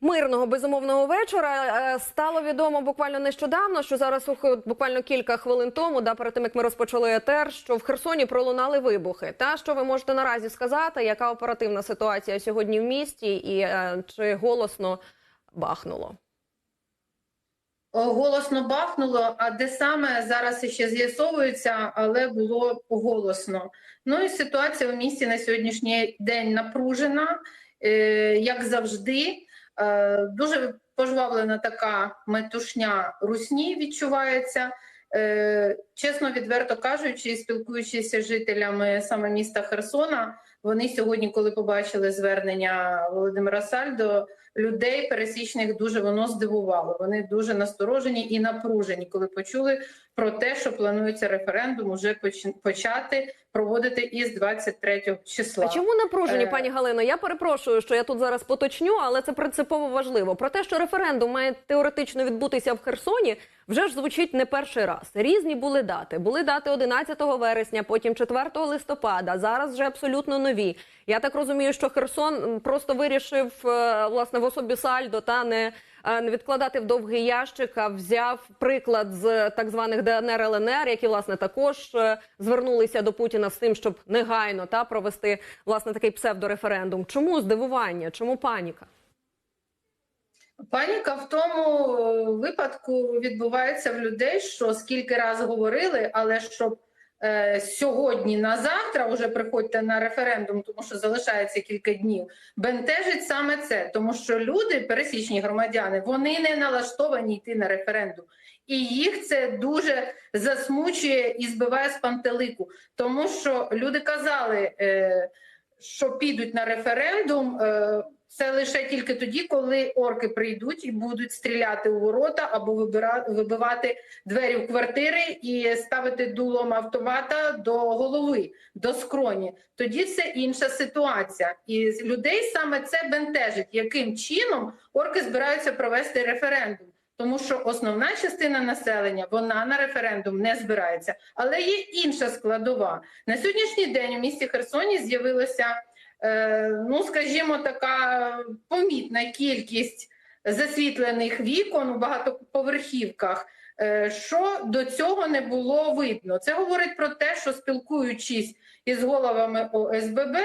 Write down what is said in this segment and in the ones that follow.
Мирного безумовного вечора Е, стало відомо буквально нещодавно, що зараз буквально кілька хвилин тому, да перед тим як ми розпочали етер, що в Херсоні пролунали вибухи. Та що ви можете наразі сказати, яка оперативна ситуація сьогодні в місті, і е, чи голосно бахнуло? Голосно бахнуло, а де саме зараз ще з'ясовується, але було голосно. Ну і ситуація у місті на сьогоднішній день напружена, е, як завжди. Е, Дуже пожвавлена така метушня русні відчувається. Е, Чесно, відверто кажучи, спілкуючись з жителями саме міста Херсона, вони сьогодні, коли побачили звернення Володимира Сальдо, людей пересічних дуже воно здивувало. Вони дуже насторожені і напружені, коли почули про те, що планується референдум уже поч- почати проводити із 23 числа. А чому напружені, Е. пані Галино? Я перепрошую, що я тут зараз поточню, але це принципово важливо. Про те, що референдум має теоретично відбутися в Херсоні, вже ж звучить не перший раз. Різні були дати. Були дати 11 вересня, потім 4 листопада. Зараз вже абсолютно нові. Я так розумію, що Херсон просто вирішив е, власне особі Сальдо та не. е, Не відкладати в довгий ящик, а взяв приклад з так званих ДНР ЛНР, які власне також е, звернулися до Путіна з тим, щоб негайно та провести власне такий псевдореферендум. Чому здивування? Чому паніка? Паніка в тому е, випадку відбувається в людей, що скільки раз говорили, але щоб сьогодні на завтра вже приходьте на референдум, тому що залишається кілька днів. Бентежить саме це, тому що люди, пересічні громадяни, вони не налаштовані йти на референдум. І їх це дуже засмучує і збиває з пантелику, тому що люди казали, е, що підуть на референдум. Е, це лише тільки тоді, коли орки прийдуть і будуть стріляти у ворота або вибивати двері в квартири і ставити дулом автомата до голови, до скроні. Тоді це інша ситуація. І людей саме це бентежить, яким чином орки збираються провести референдум. Тому що основна частина населення вона на референдум не збирається, але є інша складова на сьогоднішній день. У місті Херсоні з'явилося е, ну скажімо, така помітна кількість засвітлених вікон у багатоповерхівках, е, що до цього не було видно. Це говорить про те, що спілкуючись із головами ОСББ,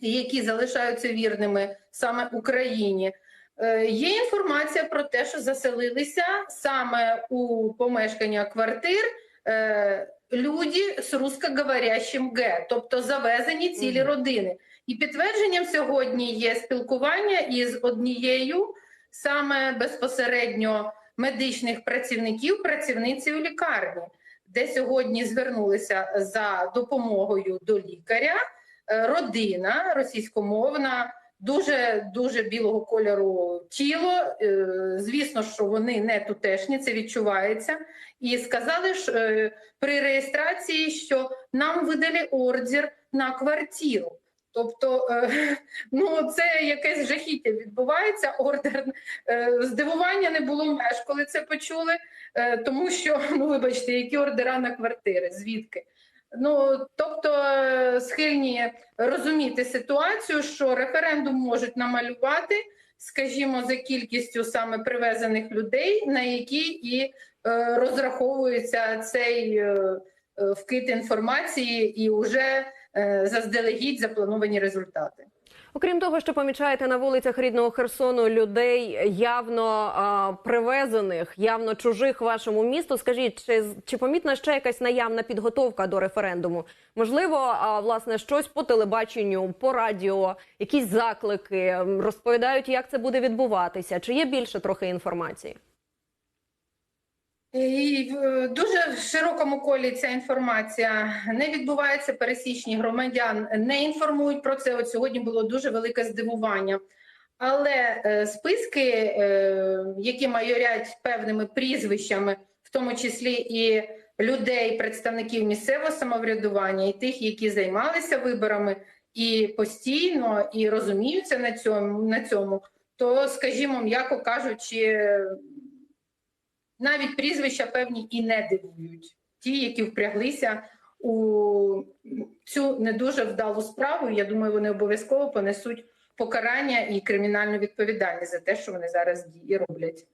які залишаються вірними саме Україні. Е, Є інформація про те, що заселилися саме у помешкання квартир е, люди з русскоговорящим Г, тобто завезені цілі Мгм. родини. І підтвердженням сьогодні є спілкування із однією саме безпосередньо медичних працівників, працівницею лікарні, де сьогодні звернулися за допомогою до лікаря. Е, Родина російськомовна, дуже дуже білого кольору тіло. Е, Звісно, що вони не тутешні, це відчувається. І сказали ж е, при реєстрації, що нам видали ордер на квартиру. Тобто, е, ну це якесь жахіття відбувається. Ордер здивування не було меж, коли це почули, тому що ну вибачте, які ордера на квартири, звідки? Ну тобто е, схильні розуміти ситуацію, що референдум можуть намалювати, скажімо, за кількістю саме привезених людей, на які і е, розраховується цей е, е, вкид інформації, і вже е, заздалегідь заплановані результати. Окрім того, що помічаєте на вулицях рідного Херсону людей явно а, привезених, явно чужих вашому місту. Скажіть, чи, чи помітна ще якась наявна підготовка до референдуму? Можливо, а, власне, щось по телебаченню, по радіо, якісь заклики розповідають, як це буде відбуватися? Чи є більше трохи інформації? І в дуже широкому колі ця інформація не відбувається. Пересічні громадян не інформують про це. От сьогодні було дуже велике здивування. Але е, списки, е, які майорять певними прізвищами, в тому числі і людей, представників місцевого самоврядування, і тих, які займалися виборами, і постійно і розуміються на цьому, на цьому, то, скажімо, м'яко кажучи, навіть прізвища певні і не дивують. Ті, які впряглися у цю не дуже вдалу справу, я думаю, вони обов'язково понесуть покарання і кримінальну відповідальність за те, що вони зараз і роблять.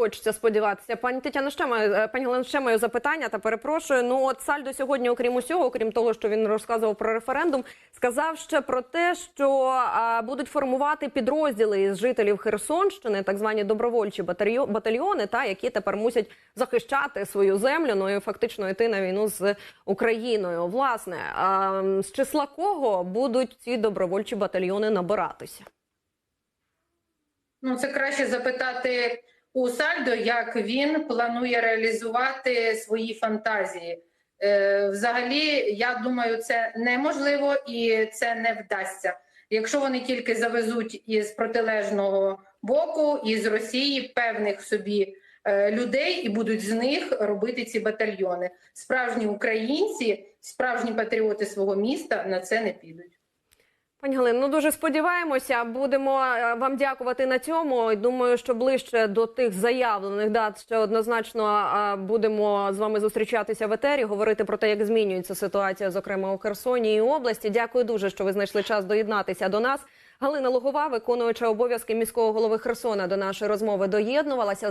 Хочеться сподіватися. Пані Тетяна, ще маю, е, пані Галина, ще маю запитання та перепрошую. Ну от Сальдо сьогодні, окрім усього, окрім того, що він розказував про референдум, сказав ще про те, що а, будуть формувати підрозділи із жителів Херсонщини, так звані добровольчі батальйо- батальйони, та які тепер мусять захищати свою землю, ну і фактично йти на війну з Україною. Власне, а, з числа кого будуть ці добровольчі батальйони набиратися? Ну, це краще запитати у Сальдо, як він планує реалізувати свої фантазії. Е, взагалі, я думаю, це неможливо і це не вдасться. Якщо вони тільки завезуть із протилежного боку, із Росії певних собі е, людей і будуть з них робити ці батальйони. Справжні українці, справжні патріоти свого міста на це не підуть. Пані Галин, ну дуже сподіваємося. Будемо е, вам дякувати на цьому. Думаю, що ближче до тих заявлених дат ще однозначно е, будемо з вами зустрічатися в етері, говорити про те, як змінюється ситуація, зокрема у Херсоні і області. Дякую дуже, що ви знайшли час доєднатися до нас. Галина Лугова, виконуюча обов'язки міського голови Херсона, до нашої розмови доєднувалася.